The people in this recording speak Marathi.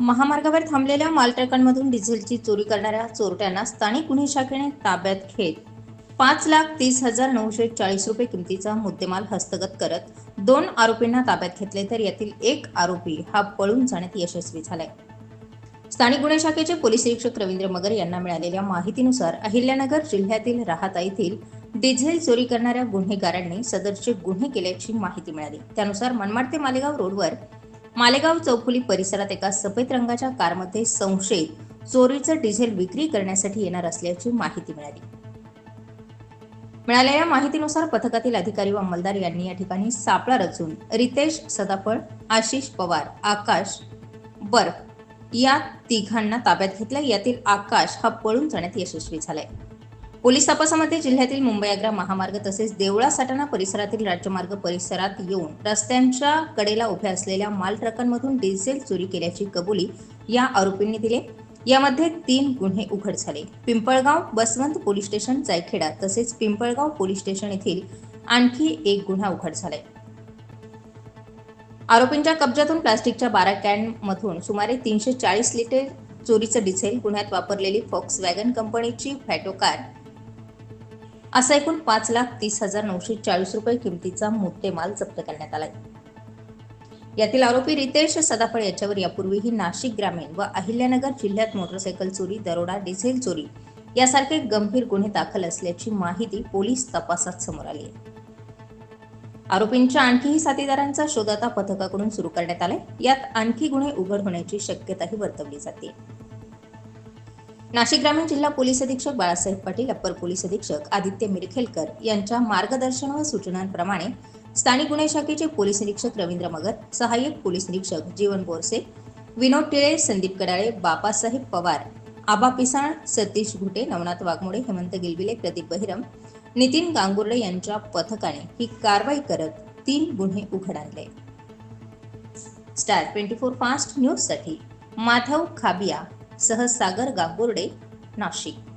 महामार्गावर थांबलेल्या मालट्रकांमधून डिझेलची चोरी करणाऱ्या चोरट्यांना स्थानिक गुन्हे शाखेने ताब्यात घेत पाच लाख तीस हजार नऊशे चाळीस रुपये किमतीचा मुद्देमाल हस्तगत करत दोन आरोपींना ताब्यात घेतले तर यातील एक आरोपी हा पळून जाण्यात यशस्वी झालाय. स्थानिक गुन्हे शाखेचे पोलीस निरीक्षक रवींद्र मगर यांना मिळालेल्या माहितीनुसार अहिल्यानगर जिल्ह्यातील राहता येथील डिझेल चोरी करणाऱ्या गुन्हेगारांनी सदरचे गुन्हे केल्याची माहिती मिळाली. त्यानुसार मनमाड ते मालेगाव रोडवर मालेगाव चौफुली परिसरात एका सफेद रंगाच्या कारमध्ये संशयित चोरीचं डिझेल विक्री करण्यासाठी येणार असल्याची माहिती मिळाली. मिळालेल्या माहितीनुसार पथकातील अधिकारी व अंमलदार यांनी या ठिकाणी सापळा रचून रितेश सदाफळ आशिष पवार आकाश बर्फ या तिघांना ताब्यात घेतलं. यातील आकाश हा पळून जाण्यात यशस्वी झालाय. पोलीस तपासामध्ये जिल्ह्यातील मुंबई आग्रा महामार्ग तसेच देवळा साटाणा परिसरातील राज्यमार्ग परिसरात येऊन रस्त्यांच्या कडेला उभ्या असलेल्या माल ट्रकांमधून डिझेल चोरी केल्याची कबुली या आरोपींनी दिली. यामध्ये तीन गुन्हे उघड झाले. पिंपळगाव बसवंत पोलीस स्टेशन जायखेडा तसेच पिंपळगाव पोलीस स्टेशन येथील आणखी एक गुन्हा उघड झालाय. आरोपींच्या कब्जातून प्लास्टिकच्या बारा कॅन मधून सुमारे तीनशे चाळीस लिटर चोरीचं डिझेल गुन्ह्यात वापरलेली फॉक्स वॅगन कंपनीची फॅटो कार असा एकूण पाच लाख तीस हजार नऊशे चाळीस रुपये किमतीचा मुद्देमाल जप्त करण्यात आलाय. यातील आरोपी रितेश सदाफळ याच्यावर यापूर्वीही नाशिक ग्रामीण व अहिल्यानगर जिल्ह्यात मोटरसायकल चोरी दरोडा डिझेल चोरी यासारखे गंभीर गुन्हे दाखल असल्याची माहिती पोलीस तपासात समोर आली आहे. आरोपींच्या आणखीही साथीदारांचा शोध आता पथकाकडून सुरू करण्यात आलाय. यात आणखी गुन्हे उघड होण्याची शक्यताही वर्तवली जाते. नाशिक ग्रामीण जिल्हा पोलीस अधीक्षक बाळासाहेब पाटील अप्पर पोलीस अधीक्षक आदित्य मिरखेलकर यांच्या मार्गदर्शन व सूचनांप्रमाणे स्थानिक गुन्हे शाखेचे पोलीस निरीक्षक रवींद्र मगर सहाय्यक पोलीस निरीक्षक जीवन बोरसे विनोद टिळे संदीप कडाळे बापासाहेब पवार आबा पिसाळ सतीश घुटे नवनाथ वाघमोडे हेमंत गिलबिले प्रदीप बहिरम नितीन गांगुर्डे यांच्या पथकाने ही कारवाई करत तीन गुन्हे उघड आणले. स्टार ट्वेंटी फोर फास्ट न्यूजसाठी माधव खाबिया सह सागर नाशिक.